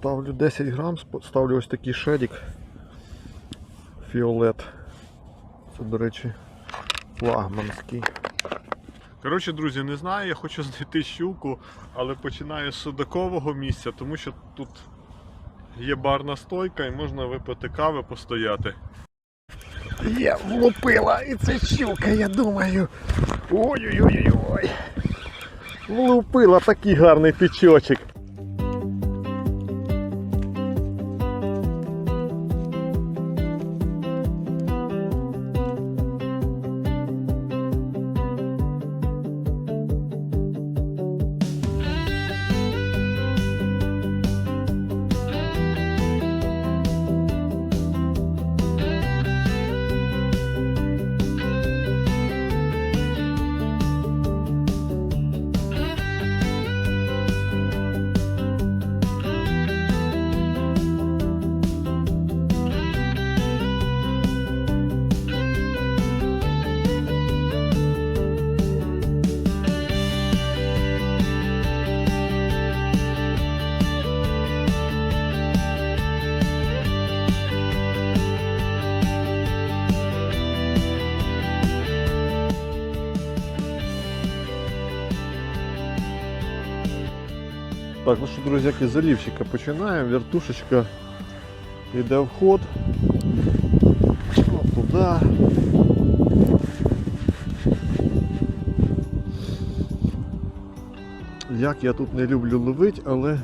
Ставлю 10 грам, ставлю ось такий шедік. Фіолет. Це, до речі, флагманський. Коротше, друзі, не знаю, я хочу знайти щуку, але починаю з судакового місця, тому що тут є барна стойка і можна випити кави, постояти. Є, влупила, і це щука, я думаю. Ой-ой-ой-ой. Влупила такий гарний тичочок. Так, ну що, друзяки, з олівчика починаємо. Вертушечка йде в ход. Туди. Як я тут не люблю ловити, але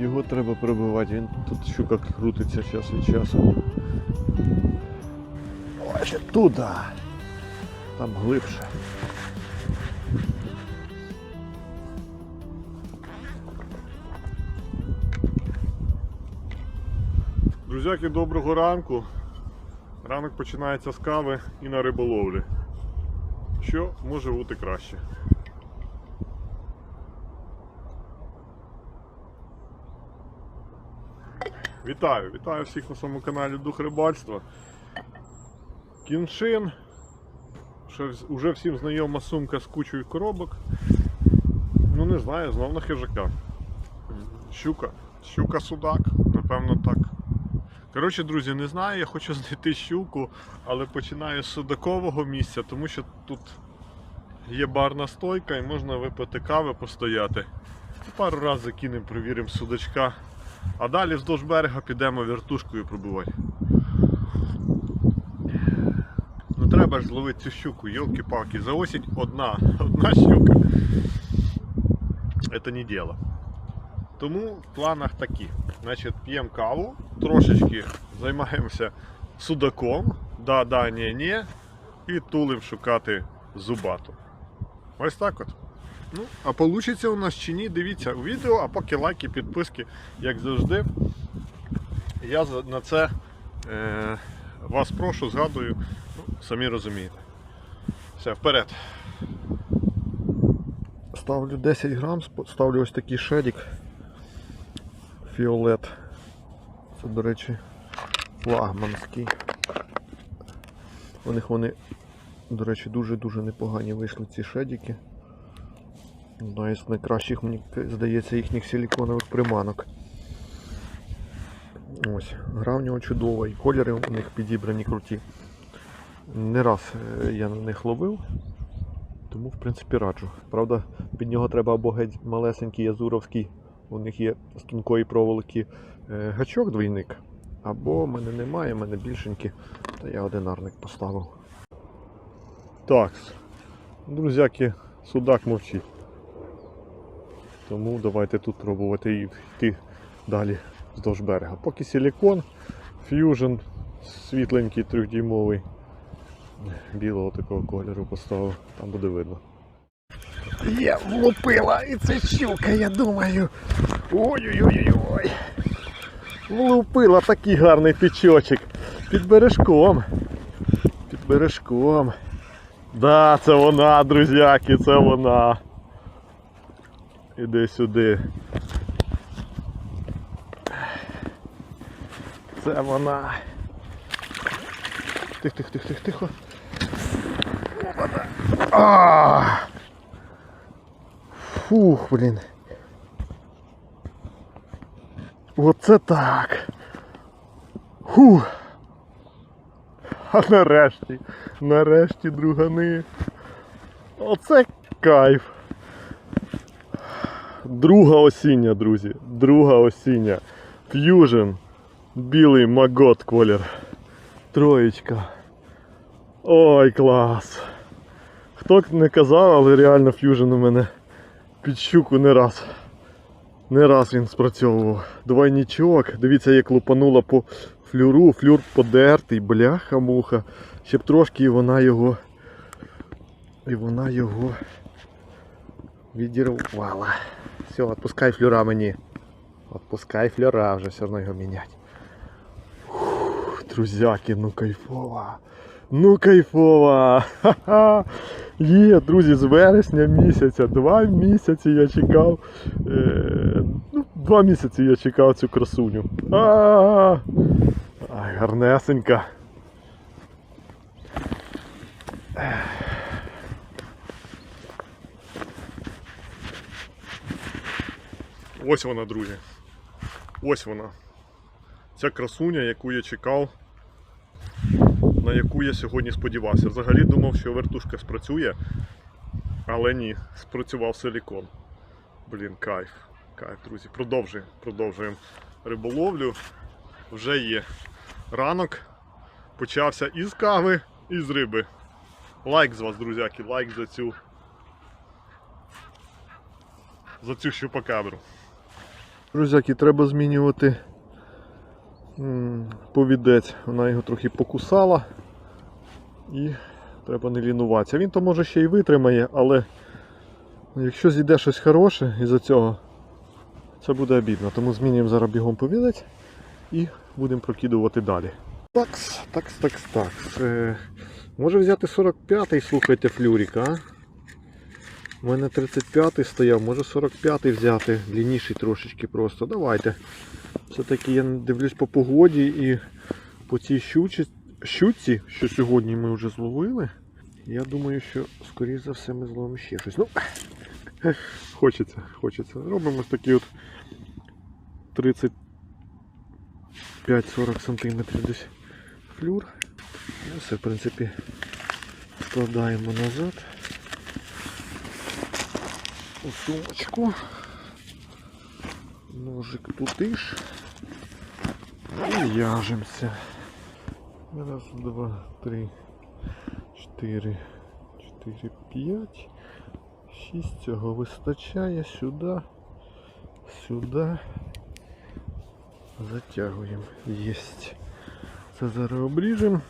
його треба прибивати. Він тут щука крутиться час від часу. Ось туди. Там глибше. Друзяки, доброго ранку. Ранок починається з кави і на риболовлі. Що може бути краще? Вітаю, вітаю всіх на своєму каналі Дух Рибальства. Кіншин. Уже всім знайома сумка з кучою коробок. Ну не знаю, знов на хижака. Щука. Щука судак, напевно так. Коротше, друзі, не знаю, я хочу знайти щуку, але починаю з судакового місця, тому що тут є барна стойка і можна випити кави, постояти. Пару разів закинемо, провіримо судачка. А далі вздовж берега підемо вертушкою пробивати. Ну треба ж зловити цю щуку, йолки-палки. За осінь одна, одна щука. Це не діло. Тому в планах такі. Значить, п'ємо каву, трошечки займаємося судаком, да, да, ні, ні, і тулим шукати зубату. Ось так от. Ну, а вийде у нас чи ні, дивіться у відео, а поки лайки, підписки, як завжди. Я на це е, вас прошу, згадую, ну, самі розумієте. Все, вперед. Ставлю 10 грам, ставлю ось такий шедік. Фіолет. Це, до речі, флагманський. У них вони, до речі, дуже-дуже непогані вийшли ці шедіки. Одна із найкращих, мені здається, їхніх силіконових приманок. Ось, гра в нього чудова, і кольори у них підібрані круті. Не раз е, я на них ловив, тому в принципі раджу. Правда, під нього треба або геть малесенький язуровський, у них є з тонкої проволоки е, гачок двійник, або в мене немає, в мене більшенький, то я одинарник поставив. Так, друзяки, судак мовчить. Тому давайте тут пробувати і йти далі вздовж берега. Поки силікон, ф'южн світленький трьохдюймовий. Білого такого кольору поставив, там буде видно. Є, влупила, і це щука, я думаю. Ой-ой-ой-ой. Влупила такий гарний тичочок. Під бережком. Під бережком. Да, це вона, друзяки, це вона. Іди сюди. Це вона. Тих, тих, Фух, блін. Оце так. Ху. А нарешті, нарешті, другани. Оце кайф. Друга осіння, друзі. Друга осіння. Fusion. Білий магот колір. Троєчка. Ой, клас. Хто не казав, але реально Fusion у мене під щуку не раз. Не раз він спрацьовував. Двойнічок. Дивіться, як лупанула по флюру. Флюр подертий, бляха-муха. Ще б трошки і вона його. І вона його відірвала. Все, відпускай флюра мені. Відпускай флюра, вже все одно його міняти. Фух, Друзяки, ну кайфова. Ну кайфова! Ха-ха! Є, друзі, з вересня місяця. Два місяці я чекав. Е, ну, два місяці я чекав цю красуню. А, Ай, гарнесенька. Ось вона, друзі. Ось вона. Ця красуня, яку я чекав, на яку я сьогодні сподівався. Взагалі думав, що вертушка спрацює, але ні, спрацював силікон. Блін, кайф. Кайф, друзі. Продовжуємо, продовжуємо риболовлю. Вже є ранок. Почався із кави, і з риби. Лайк з вас, друзяки, лайк за цю. За цю щупакабру. Друзяки, треба змінювати повідець. Вона його трохи покусала. І треба не лінуватися. Він то може ще й витримає, але якщо зійде щось хороше із-за цього, це буде обідно. Тому змінюємо зараз бігом повідець і будемо прокидувати далі. Такс, такс, такс, такс. Е, може взяти 45-й, слухайте, флюріка, а? У мене 35-й стояв, може 45-й взяти, длинніший трошечки просто. Давайте. Все-таки я дивлюсь по погоді і по цій щучі, щуці, що сьогодні ми вже зловили. Я думаю, що скоріш за все ми зловимо ще щось. Ну, хочеться, хочеться. Робимо ось такий от 35-40 см десь флюр. Ну, все, в принципі, складаємо назад у сумочку. Ножик туди ж. І в'яжемося. Раз, два, три, чотири, чотири, п'ять. Шість цього вистачає сюди, сюди. Затягуємо. Єсть. Це зараз обріжемо.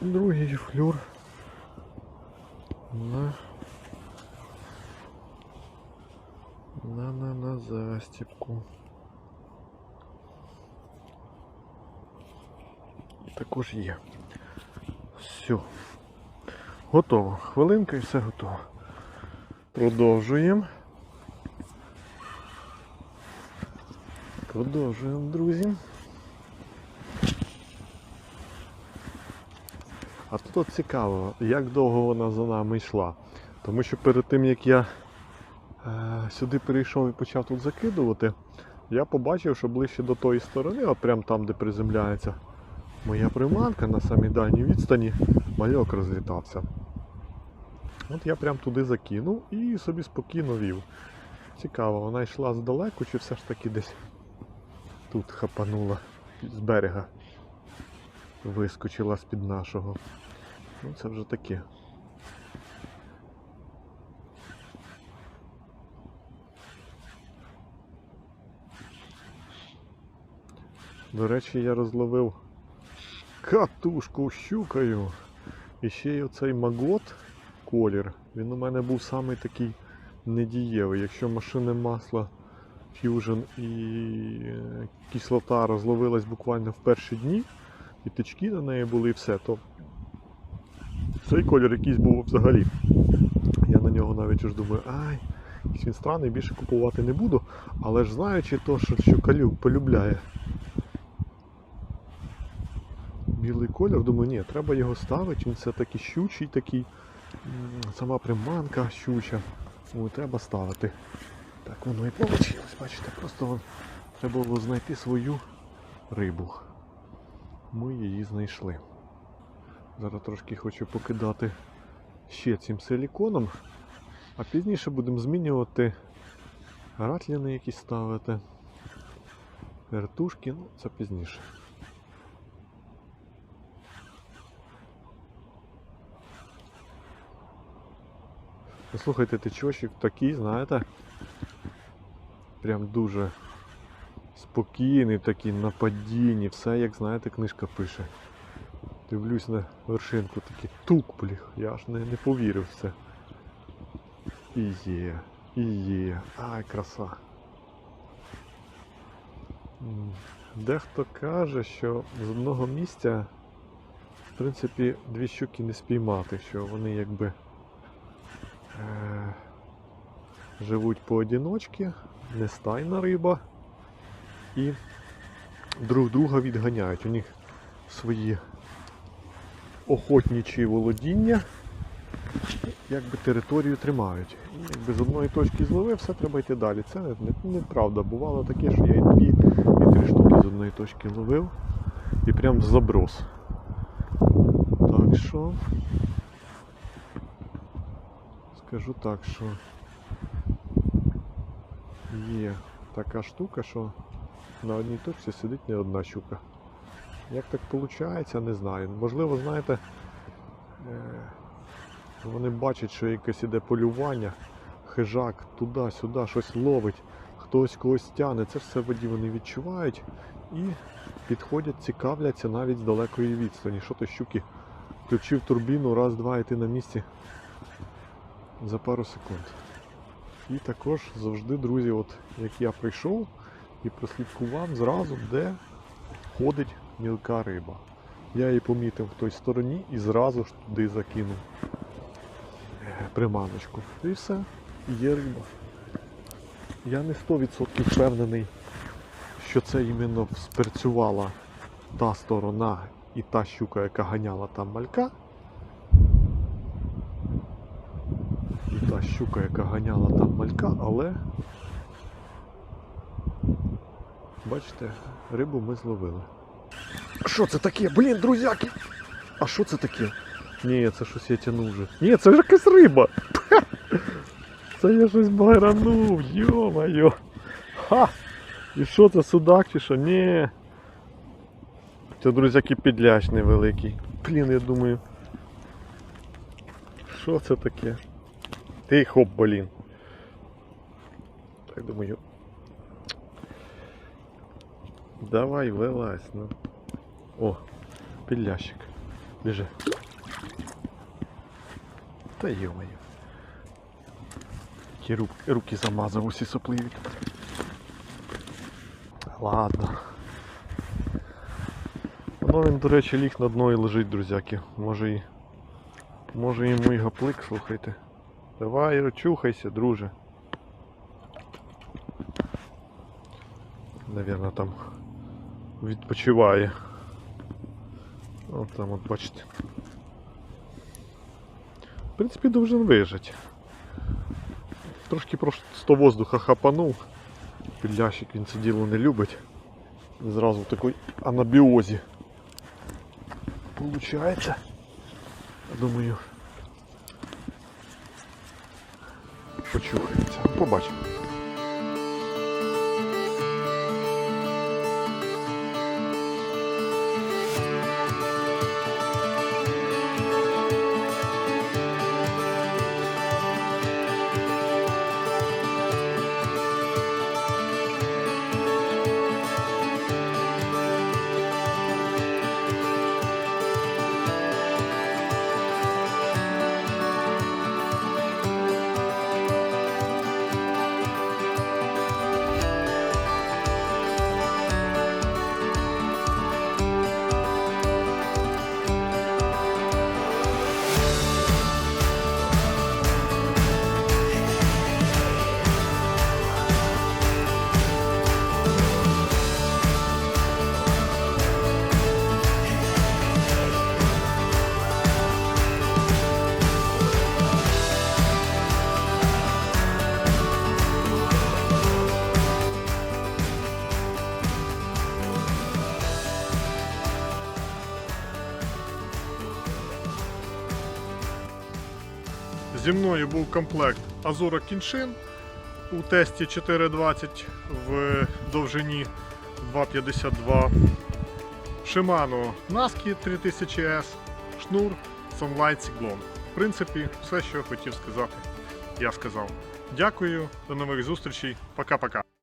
Другий флюр на на на на застіпку. Також є. Все. Готово. Хвилинка і все готово. Продовжуємо. Продовжуємо, друзі. А тут цікаво, як довго вона за нами йшла. Тому що перед тим як я сюди перейшов і почав тут закидувати, я побачив, що ближче до тої сторони, от прямо там, де приземляється моя приманка на самій дальній відстані, мальок розлітався. От я прям туди закинув і собі спокійно вів. Цікаво, вона йшла здалеку чи все ж таки десь тут хапанула з берега. Вискочила з-під нашого. Ну це вже таке. До речі, я розловив катушку щукою. І ще й оцей магот колір. Він у мене був самий такий недієвий. Якщо машини масла Fusion і кислота розловилась буквально в перші дні, і тички на неї були і все, то цей колір якийсь був взагалі. Я на нього навіть уж думаю, ай, він странний, більше купувати не буду, але ж знаючи то, що, що калю полюбляє білий колір, думаю, ні, треба його ставити, він все таки щучий такий, сама приманка щуча. О, треба ставити. Так воно і вийшло, бачите, просто треба було знайти свою рибу. Ми її знайшли. Зараз трошки хочу покидати ще цим силіконом, а пізніше будемо змінювати ратліни якісь ставити. Вертушки, ну це пізніше. Слухайте, течощик такий, знаєте, прям дуже спокійний, такий на падінні, все як знаєте, книжка пише. Дивлюсь на вершинку, такий тук, бліх, я аж не, не повірив в це. І є, і є. Ай, краса. Дехто каже, що з одного місця, в принципі, дві щуки не спіймати, що вони якби живуть поодіночки, не стайна риба і друг друга відганяють. У них свої охотничі володіння, якби територію тримають. Якби з одної точки зловив, все треба йти далі. Це не- не- неправда. Бувало таке, що я і дві, і три штуки з одної точки ловив і прям заброс. Так що скажу так, що є така штука, що на одній точці сидить не одна щука. Як так виходить, не знаю. Можливо, знаєте, е, вони бачать, що якесь іде полювання, хижак туди-сюди щось ловить, хтось когось тягне. Це все воді вони відчувають і підходять, цікавляться навіть з далекої відстані. Що то щуки включив турбіну, раз, два, і ти на місці за пару секунд. І також завжди, друзі, от як я прийшов і прослідкував зразу, де ходить мілка риба. Я її помітив в той стороні і зразу ж туди закинув е, приманочку. І все, є риба. Я не 100% впевнений, що це іменно спрацювала та сторона і та щука, яка ганяла там малька. І та щука, яка ганяла там малька, але бачите, рибу ми зловили. Що це таке? Блін, друзяки! А що це таке? Ні, це щось я тянув вже. Ні, це ж якась риба. Це я щось байранув, йо-моє. Ха! І що це судак чи що? Ні. Це, друзяки, підляч невеликий. Блін, я думаю. Що це таке? Ти хоп, блін. Так думаю. Давай, вилазь, ну. О, підлящик. Біжи. Та йо-моє. Які руки замазав усі сопливі. Ладно. Воно він, до речі, ліг на дно і лежить, друзяки. Може і. Може йому і гаплик, слухайте. Давай, очухайся, друже. Навірно там відпочиває. От там от бачите. В принципі, должен вижити. Трошки просто воздуха хапанув. Підлящик він це діло не любить. Зразу в такій анабіозі. Получається. Я думаю. Почухається. Зі мною був комплект Azura кіншин у тесті 420 в довжині 252. Shimano Naski 3000S, шнур Sunlight Cyclone. В принципі, все, що хотів сказати, я сказав. Дякую, до нових зустрічей. Пока-пока.